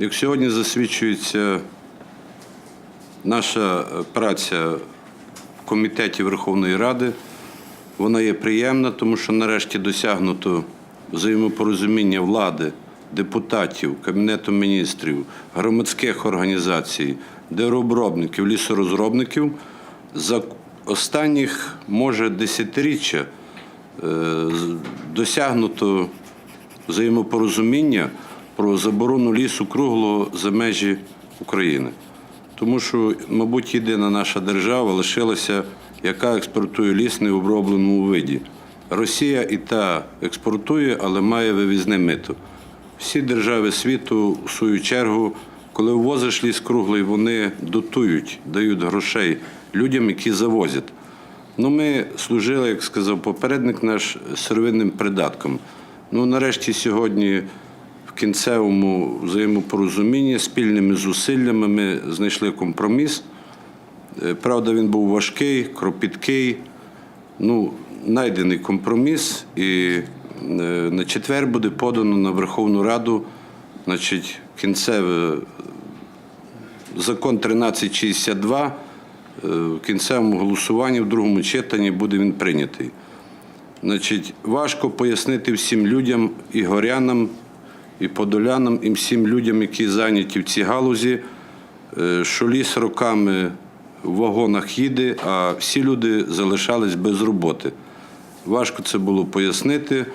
Як сьогодні засвідчується наша е, праця в комітеті Верховної Ради, вона є приємна, тому що нарешті досягнуто взаємопорозуміння влади, депутатів, Кабінету міністрів, громадських організацій, дереобробників, лісорозробників за останніх, може, десятиріччя е, досягнуто взаємопорозуміння про заборону лісу круглого за межі України. Тому що, мабуть, єдина наша держава лишилася, яка експортує ліс не в обробленому виді. Росія і та експортує, але має вивізне мито. Всі держави світу, в свою чергу, коли ввозиш ліс круглий, вони дотують, дають грошей людям, які завозять. Ну, ми служили, як сказав попередник наш, сировинним придатком. Ну, нарешті сьогодні кінцевому взаємопорозумінні спільними зусиллями ми знайшли компроміс. Е, Правда, він був важкий, кропіткий. Ну, знайдений компроміс, і е, на четвер буде подано на Верховну Раду значить, кінцеве закон 1362 е, в кінцевому голосуванні в другому читанні буде він прийнятий. Значить, важко пояснити всім людям, і горянам, і подолянам, і всім людям, які зайняті в цій галузі, е, що ліс роками в вагонах їде, а всі люди залишались без роботи. Важко це було пояснити.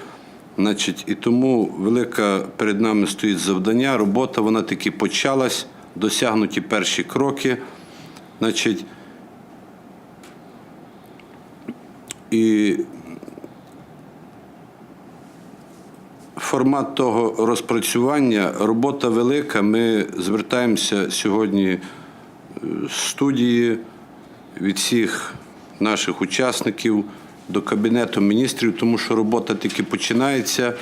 Значить, і тому велика перед нами стоїть завдання. Робота вона таки почалась, досягнуті перші кроки. Значить, і формат того розпрацювання, робота велика. Ми звертаємося сьогодні е, з студії від всіх наших учасників до Кабінету міністрів, тому що робота тільки починається.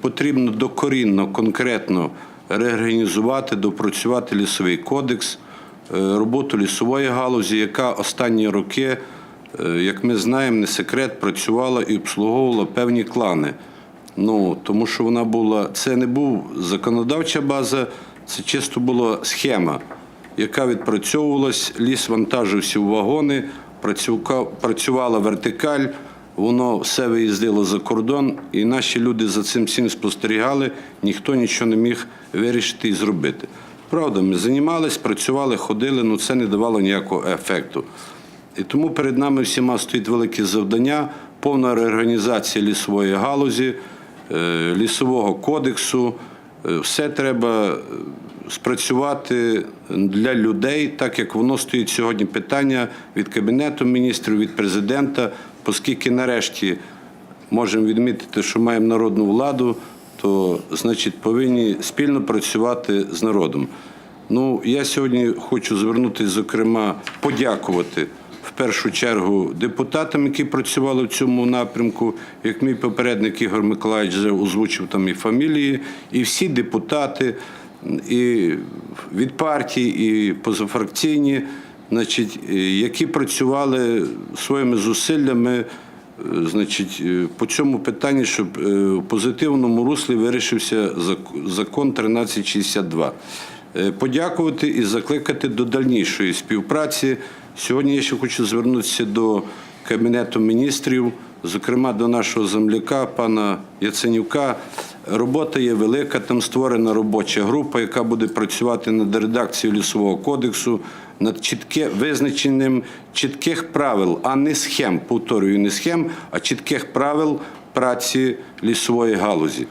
Потрібно докорінно, конкретно реорганізувати, допрацювати лісовий кодекс, е, роботу лісової галузі, яка останні роки, е, як ми знаємо, не секрет, працювала і обслуговувала певні клани. Ну, тому що вона була, це не був законодавча база, це чисто була схема, яка відпрацьовувалась, ліс вантажився в вагони, працювала вертикаль, воно все виїздило за кордон, і наші люди за цим всім спостерігали, ніхто нічого не міг вирішити і зробити. Правда, ми займалися, працювали, ходили, але це не давало ніякого ефекту. І тому перед нами всіма стоїть велике завдання, повна реорганізація лісової галузі, лісового кодексу. Е, Все треба е, спрацювати для людей, так як воно стоїть сьогодні питання від Кабінету міністрів, від президента, оскільки нарешті можемо відмітити, що маємо народну владу, то значить повинні спільно працювати з народом. Ну, я сьогодні хочу звернутися, зокрема, подякувати в першу чергу депутатам, які працювали в цьому напрямку. Як мій попередник Ігор Миколаївич вже озвучив там і фамілії, і всі депутати, і від партії, і позафракційні, значить, е, які працювали своїми зусиллями. е, Значить, е, по цьому питанні, щоб в позитивному руслі вирішився зак- закон 1362. Е, Подякувати і закликати до дальнішої співпраці. Сьогодні я ще хочу звернутися до Кабінету міністрів, зокрема до нашого земляка, пана Яценюка. Робота є велика, там створена робоча група, яка буде працювати над редакцією лісового кодексу, над чітке визначенням чітких правил, а не схем, повторюю, не схем, а чітких правил праці лісової галузі.